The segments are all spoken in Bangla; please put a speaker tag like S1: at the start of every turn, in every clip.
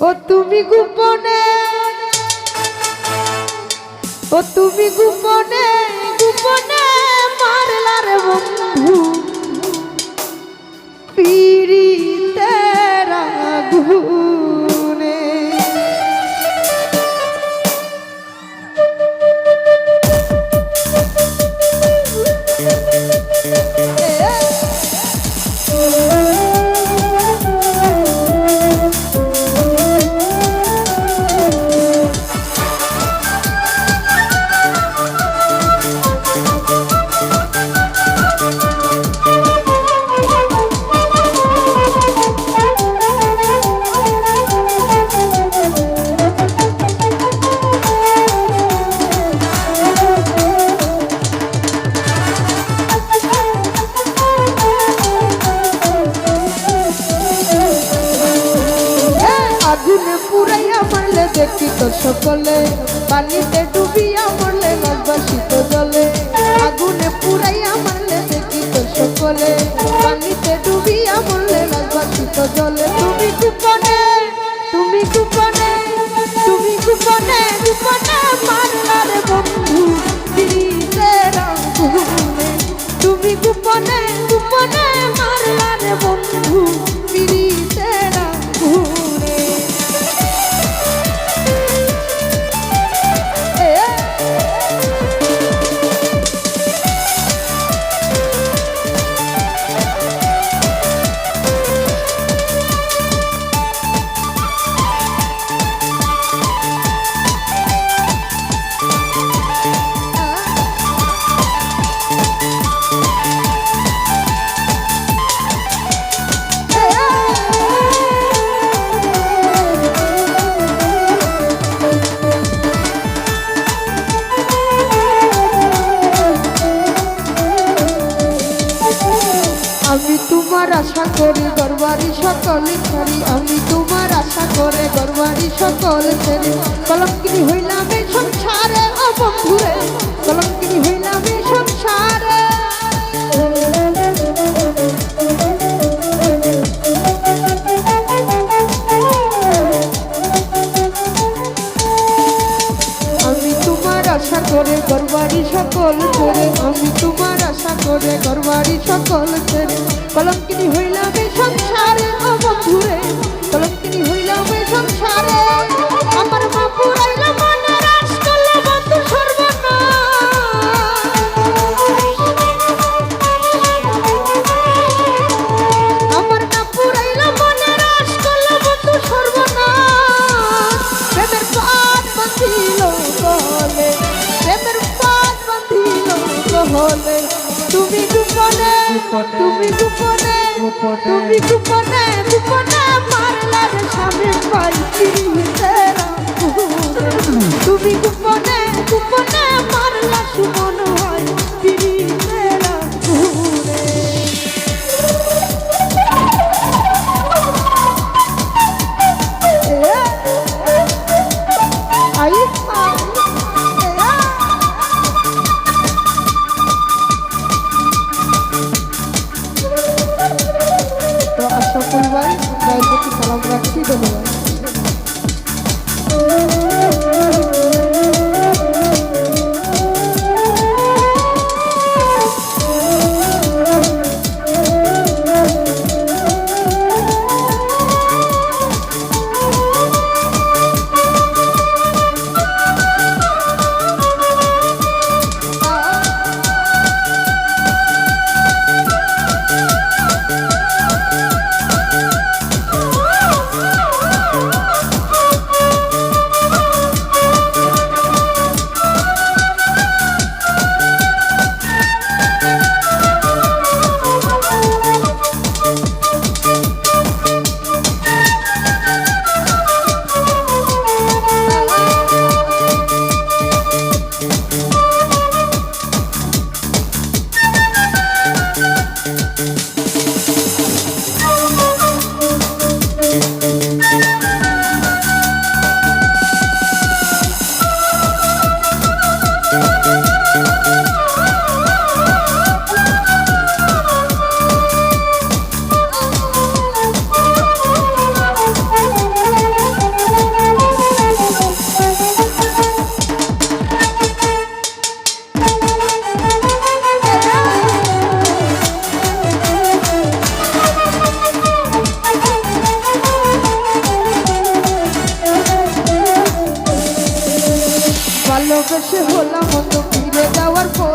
S1: ও তুমি গোপনে ও তুমি গোপনে গোপনে মারলা রে বন্ধু। পীড়িতের আগুনে সকলে, পানিতে ডুবিয়া মরলে নবাসিত জলে। আগুনে পুরাইয়া মারলে দেখি তো সকলে, পানিতে ডুবিয়া মরলে নবাসিত জলে। তুমি কুপনে তুমি কুপনে তুমি কুপনে কুপনে মারলারে বন্ধু তুমি কুপনে কুপনে মারলারে বন্ধু সকল ছাড়ি আমি তোমার আশা করে গরবারি সকল ছেড়ে। কলঙ্কিনী হইলাম এই সংসারে অবন্ধুরে। বন্ধুরে করে গরবারি সকল ছেড়ে, আমি তোমার আশা করে গরবারি সকল ছেড়ে। কলঙ্কিনী হইলাম সংসারে, ও বন্ধুরে, কলঙ্কিনী হইলাম সংসারে। কহলে তুমি গোপনে তুমি গোপনে তুমি গোপনে গোপনে মারলার স্বামী পাইছি তুমি গোপনে গোপনে মারলা সুমন হয় গায়ের প্রতি সালাম রাখছি ধন্যবাদ।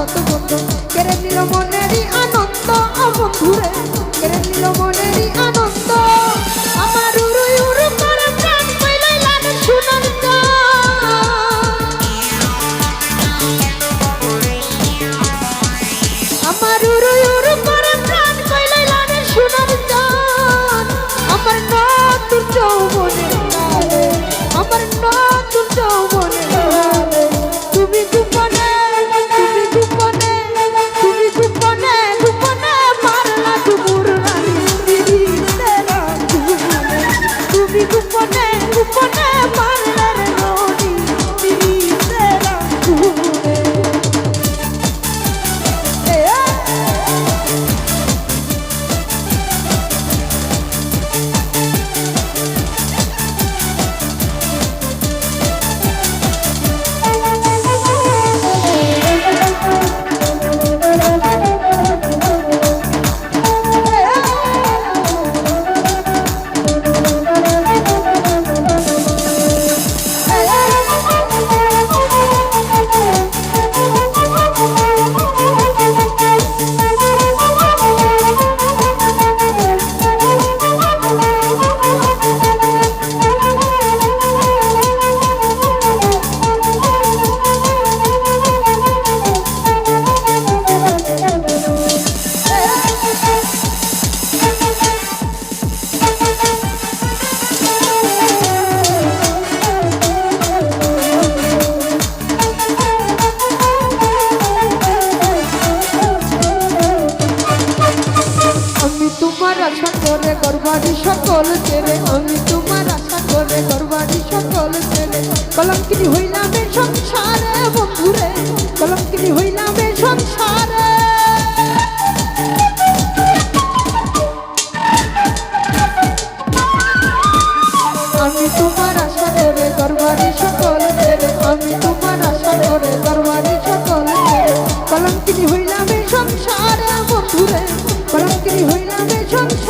S1: পথ বন্ধ কেড়ে নিল মনেরই আনন্দ বন্ধুরে কেড়ে নিল মনেরই আনন্দ। আমি তোমার আশা করে করবারি সকল ছেড়ে, আমি তোমার আশা করে করবারি সকল ছেড়ে। কলঙ্কিনি হইলাম সংসারে বন্ধুরে, কলঙ্কিনি হই come on.